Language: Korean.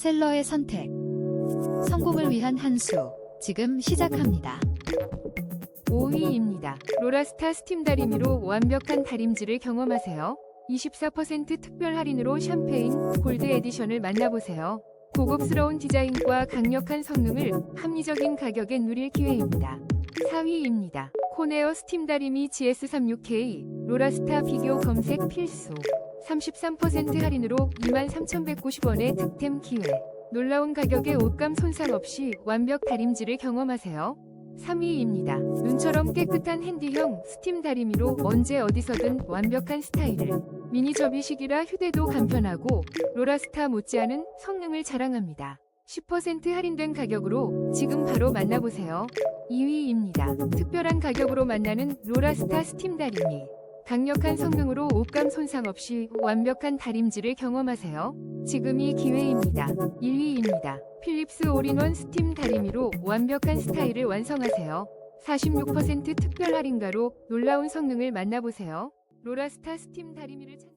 셀러의 선택. 성공을 위한 한 수. 지금 시작합니다. 5위입니다. 로라스타 스팀 다리미로 완벽한 다림질을 경험하세요. 24% 특별 할인으로 샴페인 골드 에디션을 만나보세요. 고급스러운 디자인과 강력한 성능을 합리적인 가격에 누릴 기회입니다. 4위입니다. 코네어 스팀 다리미 GS36K 로라스타 비교 검색 필수 33% 할인으로 23,190원의 득템 기회 놀라운 가격에 옷감 손상 없이 완벽 다림질을 경험하세요. 3위입니다. 눈처럼 깨끗한 핸디형 스팀 다리미로 언제 어디서든 완벽한 스타일을 미니 접이식이라 휴대도 간편하고 로라스타 못지않은 성능을 자랑합니다. 10% 할인된 가격으로 지금 바로 만나보세요. 2위입니다. 특별한 가격으로 만나는 로라스타 스팀 다리미. 강력한 성능으로 옷감 손상 없이 완벽한 다림질을 경험하세요. 지금이 기회입니다. 1위입니다. 필립스 올인원 스팀 다리미로 완벽한 스타일을 완성하세요. 46% 특별 할인가로 놀라운 성능을 만나보세요. 로라스타 스팀 다리미를 찾...